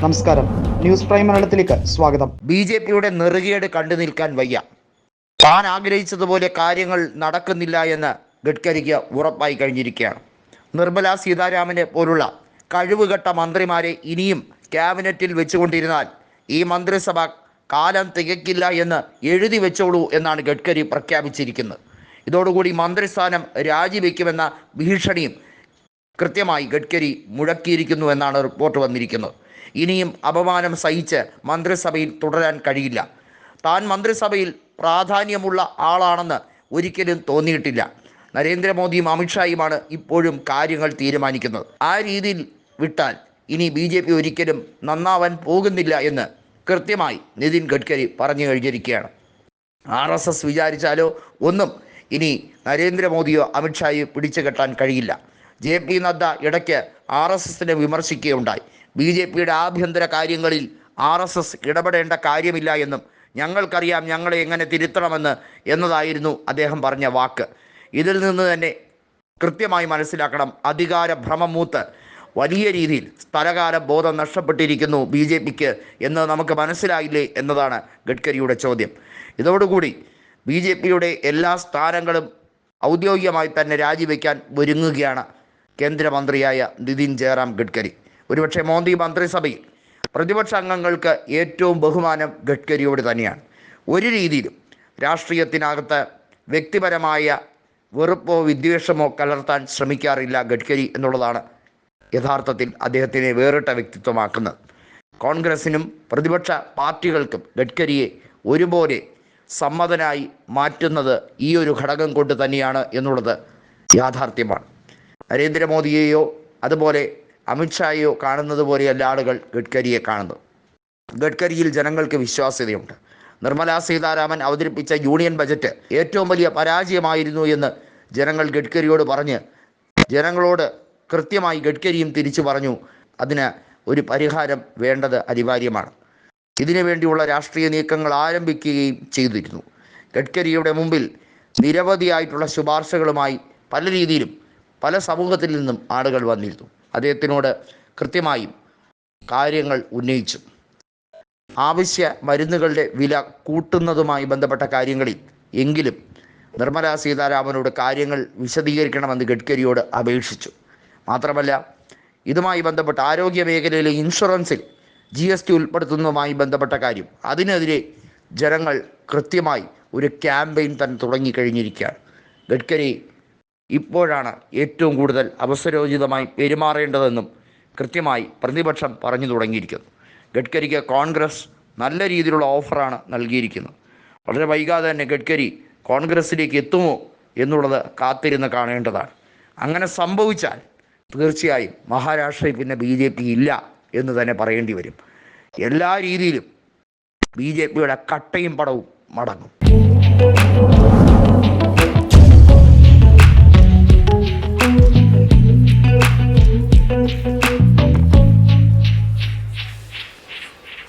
നമസ്കാരം. News prime മലയാളത്തിലേക്ക് സ്വാഗതം. ബി ജെ പിയുടെ നെറുകേട് കണ്ടു നിൽക്കാൻ വയ്യ. താൻ ആഗ്രഹിച്ചതുപോലെ കാര്യങ്ങൾ നടക്കുന്നില്ല എന്ന് ഗഡ്കരിക്ക് ഉറപ്പായി കഴിഞ്ഞിരിക്കുകയാണ്. നിർമ്മല സീതാരാമനെ പോലുള്ള കഴിവുകെട്ട മന്ത്രിമാരെ ഇനിയും ക്യാബിനറ്റിൽ വെച്ചുകൊണ്ടിരുന്നാൽ ഈ മന്ത്രിസഭ കാലം തികക്കില്ല എന്ന് എഴുതി വെച്ചോളൂ എന്നാണ് ഗഡ്കരി പ്രഖ്യാപിച്ചിരിക്കുന്നത്. ഇതോടുകൂടി മന്ത്രിസ്ഥാനം രാജിവെക്കുമെന്ന ഭീഷണിയും കൃത്യമായി ഗഡ്കരി മുഴക്കിയിരിക്കുന്നു എന്നാണ് റിപ്പോർട്ട് വന്നിരിക്കുന്നത്. ഇനിയും അപമാനം സഹിച്ച് മന്ത്രിസഭയിൽ തുടരാൻ കഴിയില്ല. താൻ മന്ത്രിസഭയിൽ പ്രാധാന്യമുള്ള ആളാണെന്ന് ഒരിക്കലും തോന്നിയിട്ടില്ല. നരേന്ദ്രമോദിയും അമിത്ഷായുമാണ് ഇപ്പോഴും കാര്യങ്ങൾ തീരുമാനിക്കുന്നത്. ആ രീതിയിൽ വിട്ടാൽ ഇനി ബി ജെ പി ഒരിക്കലും നന്നാവാൻ പോകുന്നില്ല എന്ന് കൃത്യമായി നിതിൻ ഗഡ്കരി പറഞ്ഞു കഴിഞ്ഞിരിക്കുകയാണ്. ആർ എസ് എസ് വിചാരിച്ചാലോ ഒന്നും ഇനി നരേന്ദ്രമോദിയോ അമിത്ഷായോ പിടിച്ചു കെട്ടാൻ കഴിയില്ല. ജെ പി നദ്ദ ഇടയ്ക്ക് ആർ എസ് എസിനെ വിമർശിക്കുകയുണ്ടായി. ബി ജെ പിയുടെ ആഭ്യന്തര കാര്യങ്ങളിൽ ആർ എസ് എസ് ഇടപെടേണ്ട കാര്യമില്ല എന്നും ഞങ്ങൾക്കറിയാം ഞങ്ങളെ എങ്ങനെ തിരുത്തണമെന്ന് എന്നതായിരുന്നു അദ്ദേഹം പറഞ്ഞ വാക്ക്. ഇതിൽ നിന്ന് തന്നെ കൃത്യമായി മനസ്സിലാക്കണം അധികാര ഭ്രമം മൂത്ത് വലിയ രീതിയിൽ സ്ഥലകാല ബോധം നഷ്ടപ്പെട്ടിരിക്കുന്നു ബി ജെ പിക്ക് എന്ന് നമുക്ക് മനസ്സിലായില്ലേ എന്നതാണ് ഗഡ്കരിയുടെ ചോദ്യം. ഇതോടുകൂടി ബി ജെ പിയുടെ എല്ലാ സ്ഥാനങ്ങളും ഔദ്യോഗികമായി തന്നെ രാജിവെക്കാൻ ഒരുങ്ങുകയാണ്. കേന്ദ്രമന്ത്രിയായ നിതിൻ ജയറാം ഗഡ്കരി. ഒരുപക്ഷെ മോദി മന്ത്രിസഭയിൽ പ്രതിപക്ഷ അംഗങ്ങൾക്ക് ഏറ്റവും ബഹുമാനം ഗഡ്കരിയോട് തന്നെയാണ്. ഒരു രീതിയിലും രാഷ്ട്രീയത്തിനകത്ത് വ്യക്തിപരമായ വെറുപ്പോ വിദ്വേഷമോ കലർത്താൻ ശ്രമിക്കാറില്ല ഗഡ്കരി എന്നുള്ളതാണ് യഥാർത്ഥത്തിൽ അദ്ദേഹത്തിനെ വേറിട്ട വ്യക്തിത്വമാക്കുന്നത്. കോൺഗ്രസിനും പ്രതിപക്ഷ പാർട്ടികൾക്കും ഗഡ്കരിയെ ഒരുപോലെ സമ്മതനായി മാറ്റുന്നത് ഈ ഒരു ഘടകം കൊണ്ട് തന്നെയാണ് എന്നുള്ളത് യാഥാർത്ഥ്യമാണ്. നരേന്ദ്രമോദിയെയോ അതുപോലെ അമിത്ഷായെയോ കാണുന്നത് പോലെയല്ല ആളുകൾ ഗഡ്കരിയെ കാണുന്നത്. ഗഡ്കരിയിൽ ജനങ്ങൾക്ക് വിശ്വാസ്യതയുണ്ട്. നിർമ്മലാ സീതാരാമൻ അവതരിപ്പിച്ച യൂണിയൻ ബജറ്റ് ഏറ്റവും വലിയ പരാജയമായിരുന്നു എന്ന് ജനങ്ങൾ ഗഡ്കരിയോട് പറഞ്ഞ് ജനങ്ങളോട് കൃത്യമായി ഗഡ്കരിയും തിരിച്ചു പറഞ്ഞു. അതിന് ഒരു പരിഹാരം വേണ്ടത് അനിവാര്യമാണ്. ഇതിനു വേണ്ടിയുള്ള രാഷ്ട്രീയ നീക്കങ്ങൾ ആരംഭിക്കുകയും ചെയ്തിരുന്നു. ഗഡ്കരിയുടെ മുമ്പിൽ നിരവധിയായിട്ടുള്ള ശുപാർശകളുമായി പല രീതിയിലും പല സമൂഹത്തിൽ നിന്നും ആളുകൾ വന്നിരുന്നു. അദ്ദേഹത്തിനോട് കൃത്യമായും കാര്യങ്ങൾ ഉന്നയിച്ചു. ആവശ്യ മരുന്നുകളുടെ വില കൂട്ടുന്നതുമായി ബന്ധപ്പെട്ട കാര്യങ്ങളിൽ എങ്കിലും നിർമ്മലാ സീതാരാമനോട് കാര്യങ്ങൾ വിശദീകരിക്കണമെന്ന് ഗഡ്കരിയോട് അപേക്ഷിച്ചു. മാത്രമല്ല ഇതുമായി ബന്ധപ്പെട്ട ആരോഗ്യ മേഖലയിലെ ഇൻഷുറൻസിൽ ജി എസ് ടി ഉൾപ്പെടുത്തുന്നതുമായി ബന്ധപ്പെട്ട കാര്യം അതിനെതിരെ ജനങ്ങൾ കൃത്യമായി ഒരു ക്യാമ്പയിൻ തന്നെ തുടങ്ങിക്കഴിഞ്ഞിരിക്കുകയാണ്. ഗഡ്കരി ഇപ്പോഴാണ് ഏറ്റവും കൂടുതൽ അവസരോചിതമായി പെരുമാറേണ്ടതെന്നും കൃത്യമായി പ്രതിപക്ഷം പറഞ്ഞു തുടങ്ങിയിരിക്കുന്നു. ഗഡ്കരിക്ക് കോൺഗ്രസ് നല്ല രീതിയിലുള്ള ഓഫറാണ് നൽകിയിരിക്കുന്നത്. വളരെ വൈകാതെ തന്നെ ഗഡ്കരി കോൺഗ്രസ്സിലേക്ക് എത്തുമോ എന്നുള്ളത് കാത്തിരുന്ന് കാണേണ്ടതാണ്. അങ്ങനെ സംഭവിച്ചാൽ തീർച്ചയായും മഹാരാഷ്ട്രയിൽ പിന്നെ ബി ജെ പി ഇല്ല എന്ന് തന്നെ പറയേണ്ടി വരും. എല്ലാ രീതിയിലും ബി ജെ പിയുടെ കട്ടയും പടവും മടങ്ങും.